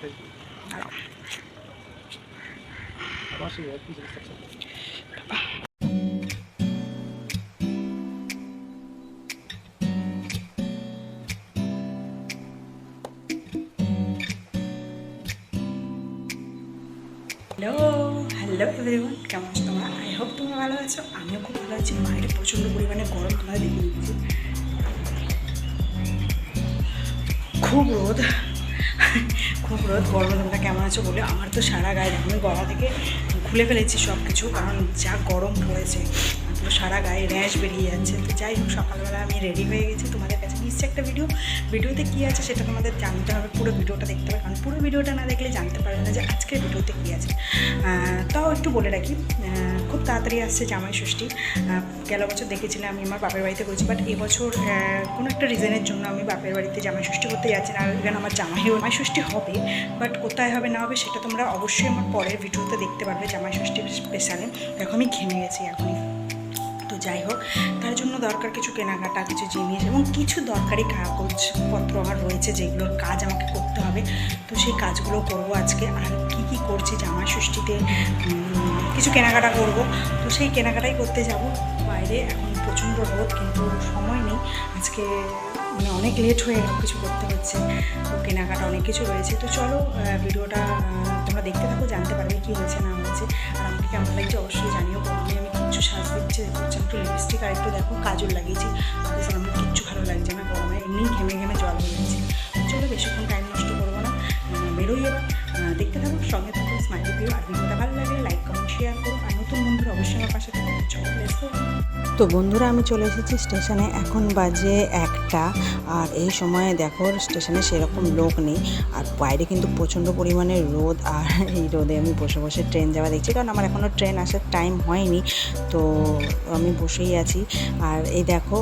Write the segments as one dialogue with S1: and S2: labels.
S1: Hello hello everyone কেমন আছো তোমরা? আই হোপ তোমরা ভালো আছো, আমিও খুব ভালো আছি। বাইরে প্রচণ্ড পরিমাণে গরম, তোমাদের দেখে দিচ্ছি খুব রোদ। খুব রোদ, গরমে তোমরা কেমন আছো বলে আমার তো সারা গায়ে আমি গলা থেকে খুলে ফেলেছি সব কিছু কারণ যা গরম পড়েছে তো সারা গায়ে র্যাশ বেরিয়ে যাচ্ছে। তো যাই হোক, সকালবেলা আমি রেডি হয়ে গেছি তোমাদের নিশ্চয়ই একটা ভিডিও ভিডিওতে কী আছে সেটা তোমাদের জানতে হবে, পুরো ভিডিওটা দেখতে হবে। কারণ পুরো ভিডিওটা না দেখলে জানতে পারবে না যে আজকের ভিডিওতে কী আছে। তাও একটু বলে রাখি খুব তাড়াতাড়ি আসছে জামাই ষষ্ঠী। গেল বছর দেখেছিলাম আমি আমার বাপের বাড়িতে করেছি বাট এবছর কোনো একটা রিজনের জন্য আমি বাপের বাড়িতে জামাই ষষ্ঠী করতে যাচ্ছি না। ইভেন আমার জামাইও জামাই ষষ্ঠী হবে বাট কোথায় হবে না হবে সেটা তোমরা অবশ্যই আমার পরের ভিডিওতে দেখতে পারবে জামাই ষষ্ঠী স্পেশালে দেখো আমি ঘেমে গেছি এখনই। যাই হোক, তার জন্য দরকার কিছু কেনাকাটা, কিছু জিনিস এবং কিছু দরকারি কাগজপত্র আমার রয়েছে যেগুলোর কাজ আমাকে করতে হবে। তো সেই কাজগুলো করব আজকে। আর কি কি করছি জামা ষষ্ঠীতে কিছু কেনাকাটা করব। তো সেই কেনাকাটাই করতে যাব। বাইরে এখন প্রচণ্ড রোদ, কিন্তু সময় নেই। আজকে মানে অনেক লেট হয়ে কিছু করতে হচ্ছে। তো কেনাকাটা অনেক কিছু রয়েছে। তো চলো ভিডিওটা তোমরা দেখতে থাকো, জানতে পারবে কী হয়েছে, না হয়েছে। আর আমাকে কেমন লাগছে অবশ্যই জানিও। আমি কিচ্ছু সাজ দিচ্ছে একটু লিপস্টিক আর একটু দেখো, কাজল লাগিয়েছি। আমার কিচ্ছু ভালো লাগছে না, গরমে এমনি ঘেমে ঘেমে জল হয়ে যাচ্ছে চলো বেশিক্ষণ টাইম নষ্ট করব না বেরোই দেখতে থাকো, সঙ্গে থাকো, স্মাইলি ভিউ। আর ভিডিওটা ভালো লাগলে লাইক, কমেন্ট শেয়ার করো। আর নতুন বন্ধুরা অবশ্যই আমার পাশে থাকো। চলো, let's go. তো বন্ধুরা, আমি চলে এসেছি স্টেশনে। এখন বাজে একটা। আর এই সময়ে দেখো, স্টেশনে সেরকম লোক নেই। আর বাইরে কিন্তু প্রচণ্ড পরিমাণে রোদ। আর এই রোদে আমি বসে বসে ট্রেন যাওয়া দেখছি। কারণ আমার এখনও ট্রেন আসার টাইম হয়নি। তো আমি বসেই আছি। আর এই দেখো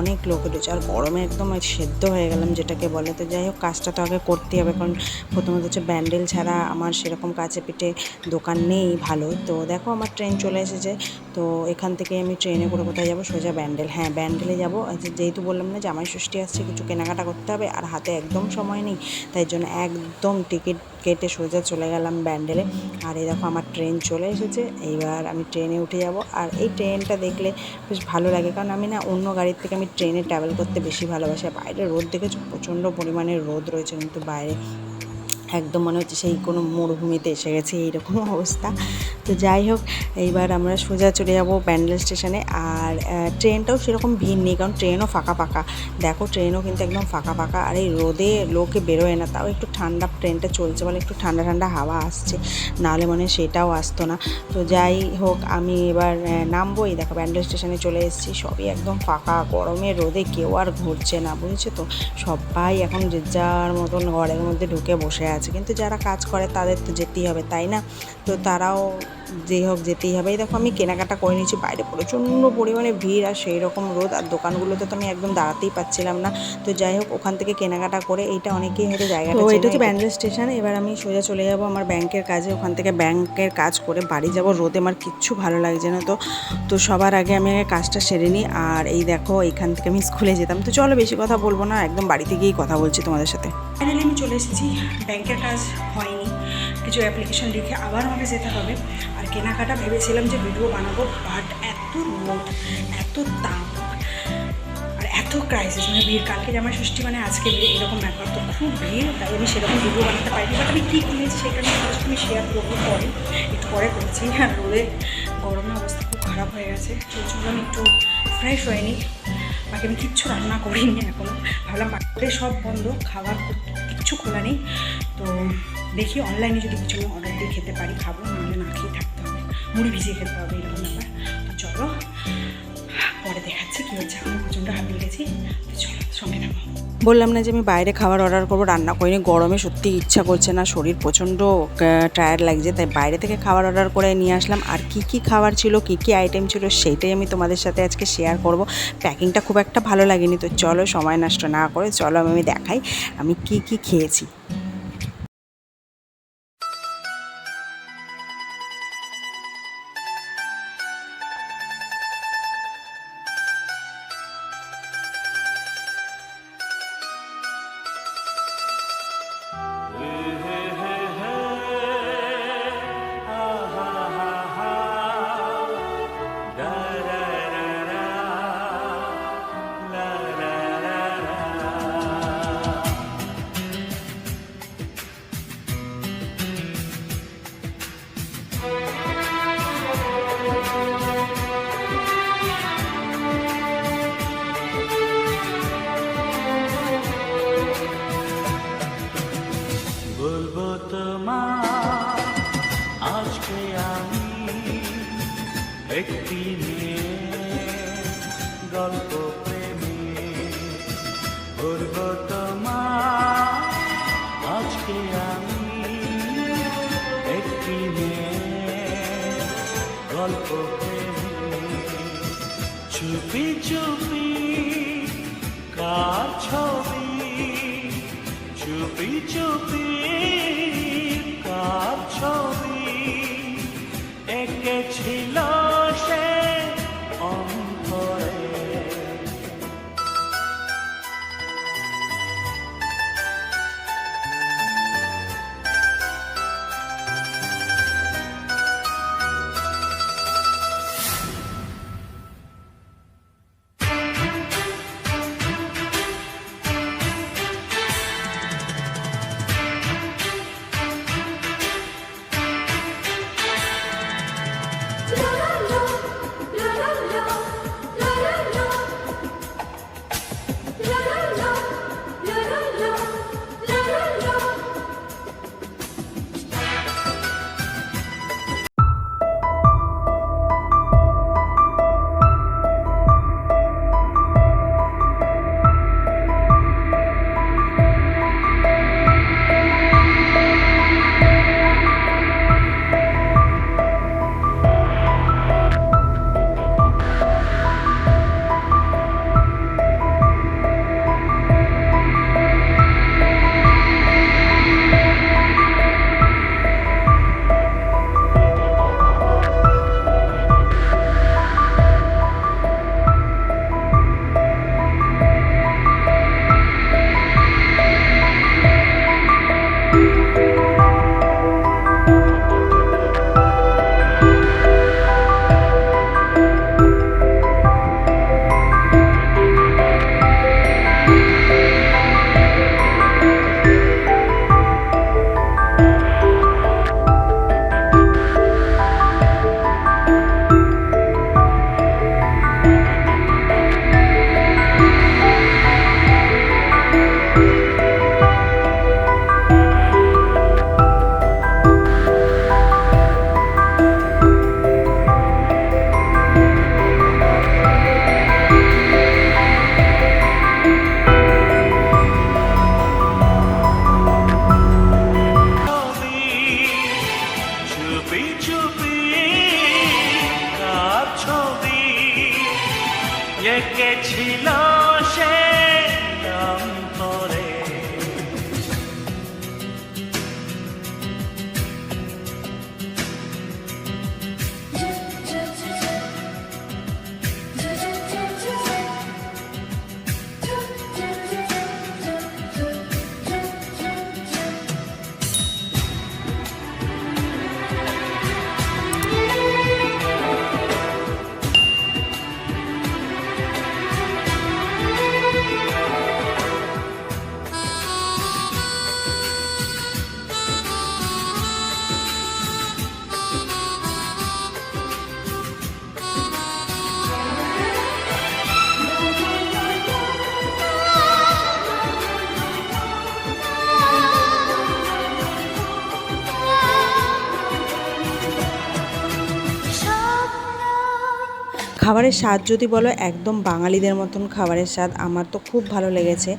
S1: অনেক লোক রয়েছে আর গরমে একদম সেদ্ধ হয়ে গেলাম, যেটাকে বলে তো যাই হোক, কাজটা তো আগে করতেই হবে। কারণ প্রথমত হচ্ছে ব্যান্ডেল ছাড়া আমার সেরকম কাছে পিঠে দোকান নেই ভালো। তো দেখো আমার ট্রেন চলে এসেছে। তো এখান থেকে আমি ট্রেনে করে কোথায় যাব? সোজা ব্যান্ডেল। হ্যাঁ ব্যান্ডেলে যাব। যেহেতু বললাম না জামাই ষষ্ঠী আসছে কিছু কেনাকাটা করতে হবে। আর হাতে একদম সময় নেই। তাই জন্য একদম টিকিট কেটে সোজা চলে গেলাম ব্যান্ডেলে। আর এই দেখো আমার ট্রেন চলে এসেছে। এইবার আমি ট্রেনে উঠে যাব। আর এই ট্রেনটা দেখলে বেশ ভালো লাগে। কারণ আমি না অন্য গাড়ির থেকে আমি ট্রেনে ট্রাভেল করতে বেশি ভালোবাসি। বাইরে রোদ দেখেছ? প্রচণ্ড পরিমাণে রোদ রয়েছে। কিন্তু বাইরে একদম মনে হচ্ছে সেই কোনো মরুভূমিতে এসে গেছে এইরকম অবস্থা। তো যাই হোক এইবার আমরা সোজা চলে যাব ব্যান্ডেল স্টেশনে। আর ট্রেনটাও সেরকম ভিড় নেই কারণ ট্রেনও ফাঁকা ফাঁকা। দেখো ট্রেনও কিন্তু একদম ফাঁকা ফাঁকা। আর এই রোদে লোকে বেরোয় না তাও একটু ঠান্ডা ট্রেনটা চলছে বলে একটু ঠান্ডা ঠান্ডা হাওয়া আসছে। নাহলে মনে সেটাও আসতো না। তো যাই হোক আমি এবার আহ, নামবো এই দেখো ব্যান্ডেল স্টেশনে চলে এসেছি। সবই একদম ফাঁকা গরমে রোদে কেউ আর ঘুরছে না বুঝেছ তো? সবাই এখন যে যার মতন ঘরের মধ্যে ঢুকে বসে আছে। কিন্তু যারা কাজ করে তাদের তো যেতেই হবে তাই না? তো তারাও যেই হোক যেতেই হবে। এই দেখো আমি কেনাকাটা করে নিয়েছি বাইরে প্রচণ্ড পরিমাণে ভিড় আর সেই রকম রোদ আর দোকানগুলোতে তো আমি একদম দাঁড়াতেই পাচ্ছিলাম না। তো যাই হোক ওখান থেকে কেনাকাটা করে এইটা অনেকেই হয়তো জায়গাটা তো এটা হচ্ছে ব্যান্ডেল স্টেশন এবার আমি সোজা চলে যাব আমার ব্যাংকের কাজে। ওখান থেকে ব্যাংকের কাজ করে বাড়ি যাব। রোদে আমার কিচ্ছু ভালো লাগছে না তো। তো সবার আগে আমি আগে কাজটা সেরে নিই আর এই দেখো এখান থেকে আমি স্কুলে যেতাম। তো চলো বেশি কথা বলব না একদম বাড়িতে গিয়েই কথা বলছি তোমাদের সাথে। ফাইনালি আমি চলে এসেছি ব্যাংকের কাজ হয়নি। কিছু অ্যাপ্লিকেশন লিখে আবার আমাকে যেতে হবে। আর কেনাকাটা ভেবেছিলাম যে ভিডিও বানাবো বাট এত রোদ, এত তাপ, আর এত ক্রাইসিস মানে ভিড়, কালকে জামাই ষষ্ঠী মানে আজকে ভিড়, এরকম ব্যাপার। তো খুব ভিড়, তাই আমি সেরকম ভিডিও বানাতে পারিনি বাট আমি কী কিনেছি সেটা জাস্ট আমি শেয়ার করব পরে, একটু পরে করছি। আর রোদে গরমের অবস্থা খুব খারাপ হয়ে গেছে জন্য আমি একটু ফ্রেশ হয়নি বাকি আমি কিচ্ছু রান্না করিনি এখনও ভাবলাম বাড়িতে সব বন্ধ, খাবার কিচ্ছু খোলা নেই। তো দেখি অনলাইনে যদি কিছু অর্ডার দিয়ে খেতে পারি, খাব, নাহলে না খেয়ে থাকতে হবে। মুড়ি ভিজিয়ে খেতে হবে, এরকম ব্যাপার। পরে দেখাচ্ছি হচ্ছে প্রচণ্ড হাঁপিয়ে গেছি। তো চলো, সঙ্গে থাকো। বললাম না যে আমি বাইরে খাবার অর্ডার করব, রান্না করিনি, গরমে সত্যি ইচ্ছা করছে না, শরীর প্রচণ্ড টায়ার্ড লাগছে, তাই বাইরে থেকে খাবার অর্ডার করে নিয়ে আসলাম। আর কি কি খাবার ছিল, কি কি আইটেম ছিল সেইটাই আমি তোমাদের সাথে আজকে শেয়ার করব। প্যাকিংটা খুব একটা ভালো লাগেনি, তো চলো সময় নষ্ট না করে, চলো আমি দেখাই, আমি কি কি খেয়েছি।
S2: একটি গল্প প্রেমী করব তোমার আজকে আমি একটি গল্প প্রেমী চুপি চুপি কার ছবি চুপি চুপি কার ছবি success. এঁকেছিল
S1: খাবারের স্বাদ যদি বলো, একদম বাঙালিদের মতন খাবারের স্বাদ। আমার তো খুব ভালো লেগেছে।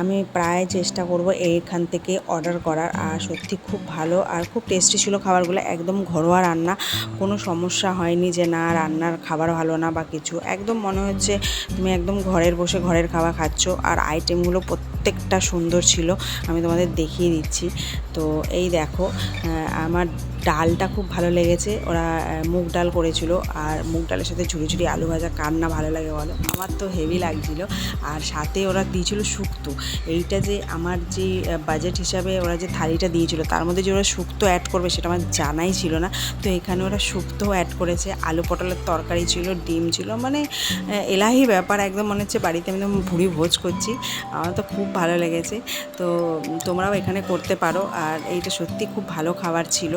S1: আমি প্রায় চেষ্টা করব এইখান থেকে অর্ডার করার। আর সত্যি খুব ভালো আর খুব টেস্টি ছিল খাবারগুলো। একদম ঘরোয়া রান্না। কোনো সমস্যা হয়নি যে না, রান্নার খাবার ভালো না বা কিছু। একদম মনে হচ্ছে তুমি একদম ঘরের বসে ঘরের খাবার খাচ্ছ। আর আইটেমগুলো প্রত্যেকটা সুন্দর ছিল, আমি তোমাদের দেখিয়ে দিচ্ছি। তো এই দেখো আমার ডালটা খুব ভালো লেগেছে, ওরা মুগ ডাল করেছিল, আর মুগ ডালের সাথে ঝুড়ি ঝুড়ি আলু ভাজা, কার না ভালো লাগে বলো? আমার তো হেভি লাগছিল, আর সাথে ওরা দিয়েছিল শুক্তো। এইটা যে আমার যে বাজেট হিসাবে ওরা যে থালিটা দিয়েছিল, তার মধ্যে যে ওরা শুক্তো অ্যাড করবে সেটা আমার জানাই ছিল না। তো এখানে ওরা শুক্তোও অ্যাড করেছে, আলু পটলের তরকারি ছিল, ডিম ছিল মানে এলাহি ব্যাপার, একদম মনে হচ্ছে বাড়িতে আমি ভুড়ি ভোজ করছি। আমার তো খুব ভালো লেগেছে। তো তোমরাও এখানে করতে পারো। আর এইটা সত্যি খুব ভালো খাবার ছিল।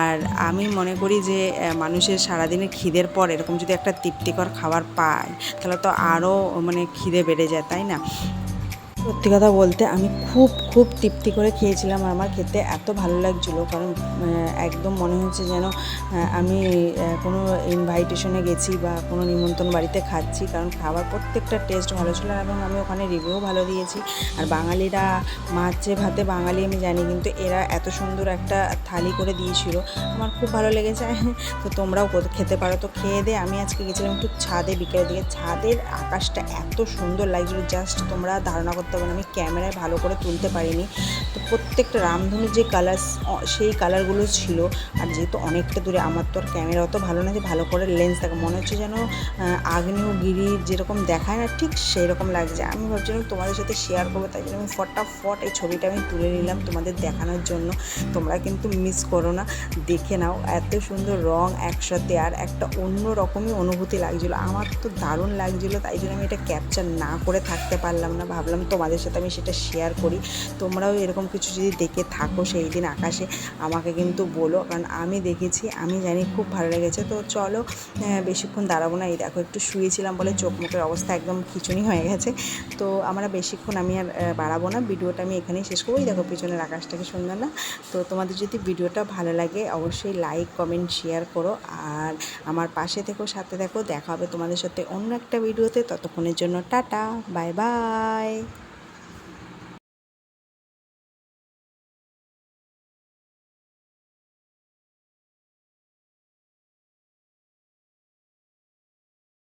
S1: আর আমি মনে করি যে মানুষের সারাদিনের খিদের পর এরকম যদি একটা তৃপ্তিকর খাবার পায়, তাহলে তো আরও মানে খিদে বেড়ে যায়, তাই না? সত্যি কথা বলতে আমি খুব খুব তৃপ্তি করে খেয়েছিলাম আমার খেতে এত ভালো লাগছিল। কারণ একদম মনে হচ্ছে যেন আমি কোনো ইনভাইটেশনে গেছি বা কোনো নিমন্ত্রণ বাড়িতে খাচ্ছি। কারণ খাবার প্রত্যেকটা টেস্ট ভালো ছিল এবং আমি ওখানে রিভিউ ভালো দিয়েছি। আর বাঙালিরা মাছে ভাতে বাঙালি আমি জানি, কিন্তু এরা এত সুন্দর একটা থালি করে দিয়েছিল। আমার খুব ভালো লেগেছে। তো তোমরাও খেতে পারো। তো খেয়ে দে আমি আজকে গেছিলাম একটু ছাদে বিকেলের দিকে। ছাদের আকাশটা এত সুন্দর লাগছিল। জাস্ট তোমরা ধারণা করতে পারো না, আমি ক্যামেরায় ভালো করে তুলতে পারিনি। তো প্রত্যেকটা রামধনুর যে কালার সেই কালারগুলো ছিল আর যেহেতু অনেকটা দূরে আমার তো আর ক্যামেরা অত ভালো না যে ভালো করে লেন্স থাকে মনে হচ্ছে যেন আগ্নেয়গিরি যেরকম দেখায় না ঠিক সেই রকম লাগছে। আমি ভাবছিলাম তোমাদের সাথে শেয়ার করব তাই জন্য আমি ফটাফট এই ছবিটা আমি তুলে নিলাম তোমাদের দেখানোর জন্য। তোমরা কিন্তু মিস করো না। দেখে নাও এত সুন্দর রং একসাথে আর একটা অন্য রকমই অনুভূতি লাগছিল। আমার তো দারুণ লাগছিল তাই জন্য আমি এটা ক্যাপচার না করে থাকতে পারলাম না। ভাবলাম তোমাদের সাথে আমি সেটা শেয়ার করি। তোমরাও এরকম কিছু যদি দেখে থাকো সেই দিন আকাশে, আমাকে কিন্তু বলো। কারণ আমি দেখেছি, আমি জানি খুব ভালো লেগেছে। তো চলো বেশিক্ষণ দাঁড়াবো না। এই দেখো, একটু শুয়েছিলাম বলে চোখ মুখের অবস্থা একদম খিচুনি হয়ে গেছে। তো আমরা বেশিক্ষণ আমি আর বাড়াবো না। ভিডিওটা আমি এখানেই শেষ করব। দেখো, পিছনের আকাশটাকে সুন্দর না? তো তোমাদের যদি ভিডিওটা ভালো লাগে, অবশ্যই লাইক কমেন্ট শেয়ার করো। আর আমার পাশে থেকো, সাথে দেখো দেখা হবে তোমাদের সাথে অন্য একটা ভিডিওতে। ততক্ষণের জন্য টাটা বাই বাই